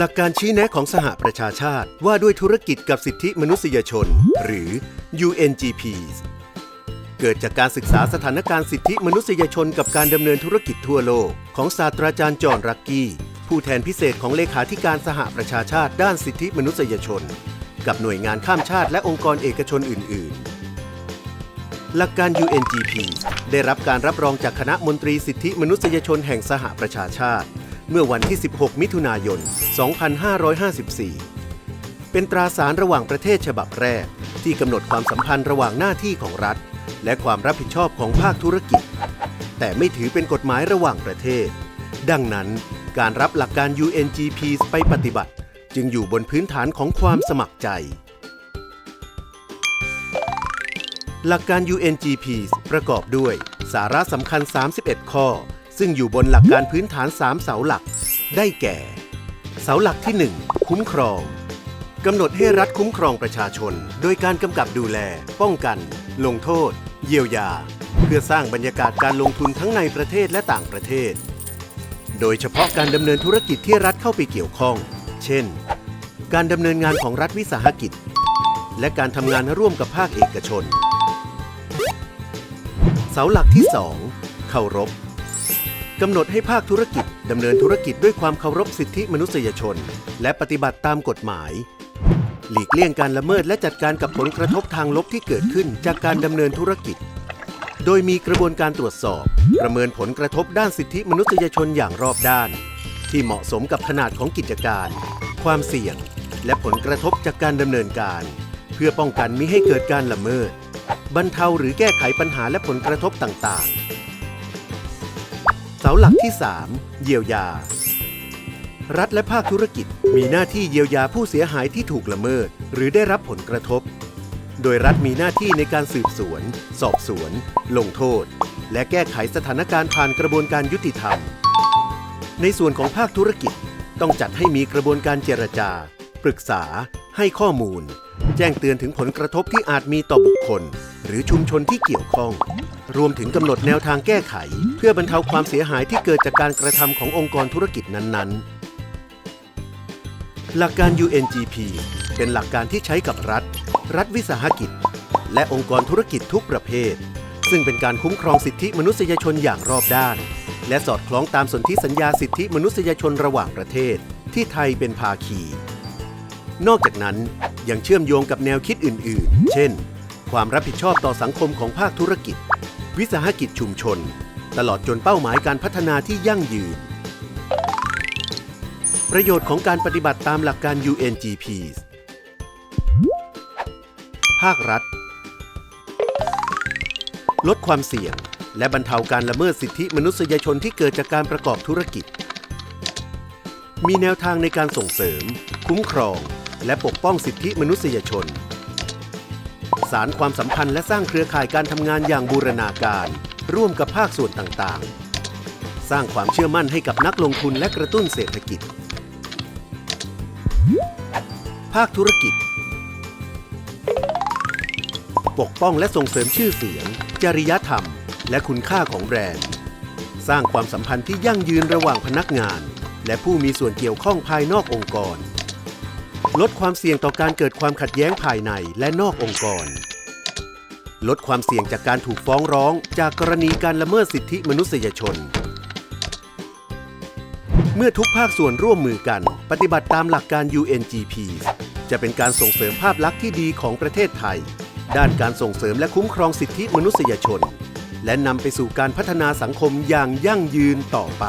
หลักการชี้แนะของสหประชาชาติว่าด้วยธุรกิจกับสิทธิมนุษยชน หรือ UNGPs เกิดจากการศึกษาสถานการณ์สิทธิมนุษยชนกับการดำเนินธุรกิจทั่วโลก ของศาสตราจารย์จอห์นรักกี้ ผู้แทนพิเศษของเลขาธิการสหประชาชาติด้านสิทธิมนุษยชน กับหน่วยงานข้ามชาติและองค์กรเอกชนอื่น ๆ หลักการ UNGP ได้รับการรับรองจากคณะมนตรีสิทธิมนุษยชนแห่งสหประชาชาติ เมื่อวันที่ 16 มิถุนายน 2554 เป็นตราสารระหว่างประเทศฉบับแรก ที่กำหนดความสัมพันธ์ระหว่างหน้าที่ของรัฐ และความรับผิดชอบของภาคธุรกิจ แต่ไม่ถือเป็นกฎหมายระหว่างประเทศ ดังนั้นการรับหลักการ UNGP ไปปฏิบัติ จึงอยู่บนพื้นฐานของความสมัครใจหลักการ UNGP ประกอบด้วย สาระสำคัญ 31 ข้อ ซึ่งอยู่บนหลักการพื้นฐาน 3 เสาหลัก ได้แก่ เสาหลักที่ 1 คุ้มครองกำหนดให้รัฐคุ้มครองประชาชน โดยการกำกับดูแล ป้องกัน ลงโทษ เยียวยา เพื่อสร้างบรรยากาศการลงทุนทั้งในประเทศและต่างประเทศ โดยเฉพาะการดำเนินธุรกิจที่รัฐเข้าไปเกี่ยวข้อง เช่น การดำเนินงานของรัฐวิสาหกิจ และการทำงานร่วมกับภาคเอกชน เสาหลักที่ 2 เคารพ กำหนดให้ภาคธุรกิจดำเนินธุรกิจด้วยความเคารพสิทธิมนุษยชน และปฏิบัติตามกฎหมาย หลีกเลี่ยงการละเมิดและจัดการกับผลกระทบทางลบที่เกิดขึ้นจากการดำเนินธุรกิจ โดยมีกระบวนการตรวจสอบ ประเมินผลกระทบด้านสิทธิมนุษยชนอย่างรอบด้าน ที่เหมาะสมกับขนาดของกิจการ ความเสี่ยง และผลกระทบจากการดำเนินการ เพื่อป้องกันมิให้เกิดการละเมิด บรรเทาหรือแก้ไขปัญหาและผลกระทบต่างๆาหลักที่ 3 เยียวยา รัฐและภาคธุรกิจมีหน้าที่เยียวยาผู้เสียหายที่ถูกละเมิด หรือได้รับผลกระทบ โดยรัฐมีหน้าที่ในการสืบสวน สอบสวน ลงโทษ และแก้ไขสถานการณ์ผ่านกระบวนการยุติธรรม ในส่วนของภาคธุรกิจต้องจัดให้มีกระบวนการเจรจา ปรึกษา ให้ข้อมูล แจ้งเตือนถึงผลกระทบที่อาจมีต่อบุคคล หรือชุมชนที่เกี่ยวข้อง รวมถึงกำหนดแนวทางแก้ไข เพื่อบรรเทาความเสียหายที่เกิดจากการกระทำขององค์กรธุรกิจนั้นๆ หลักการ UNGP เป็นหลักการที่ใช้กับรัฐ รัฐวิสาหกิจ และองค์กรธุรกิจทุกประเภท ซึ่งเป็นการคุ้มครองสิทธิมนุษยชนอย่างรอบด้าน และสอดคล้องตามสนธิสัญญาสิทธิมนุษยชนระหว่างประเทศ ที่ไทยเป็นภาคี นอกจากนั้นยังเชื่อมโยงกับแนวคิดอื่น ๆ เช่น ความรับผิดชอบต่อสังคมของภาคธุรกิจ วิสาหกิจชุมชน ตลอดจนเป้าหมายการพัฒนาที่ยั่งยืน ประโยชน์ของการปฏิบัติตามหลักการ UNGP ภาครัฐ ลดความเสี่ยง และบรรเทาการละเมิดสิทธิมนุษยชนที่เกิดจากการประกอบธุรกิจ มีแนวทางในการส่งเสริม คุ้มครอง และปกป้องสิทธิมนุษยชน สารความสัมพันธ์และสร้างเครือข่ายการทำงานอย่างบูรณาการ ร่วมกับภาคส่วนต่างๆ สร้างความเชื่อมั่นให้กับนักลงทุนและกระตุ้นเศรษฐกิจ ภาคธุรกิจ ปกป้องและส่งเสริมชื่อเสียง จริยธรรม และคุณค่าของแบรนด์ สร้างความสัมพันธ์ที่ยั่งยืนระหว่างพนักงาน และผู้มีส่วนเกี่ยวข้องภายนอกองค์กร ลดความเสี่ยงต่อการเกิดความขัดแย้งภายในและนอกองค์กร ลดความเสี่ยงจากการถูกฟ้องร้องจากกรณีการละเมิดสิทธิมนุษยชน เมื่อทุกภาคส่วนร่วมมือกัน ปฏิบัติตามหลักการ UNGP จะเป็นการส่งเสริมภาพลักษณ์ที่ดีของประเทศไทย ด้านการส่งเสริมและคุ้มครองสิทธิมนุษยชน และนำไปสู่การพัฒนาสังคมอย่างยั่งยืนต่อไป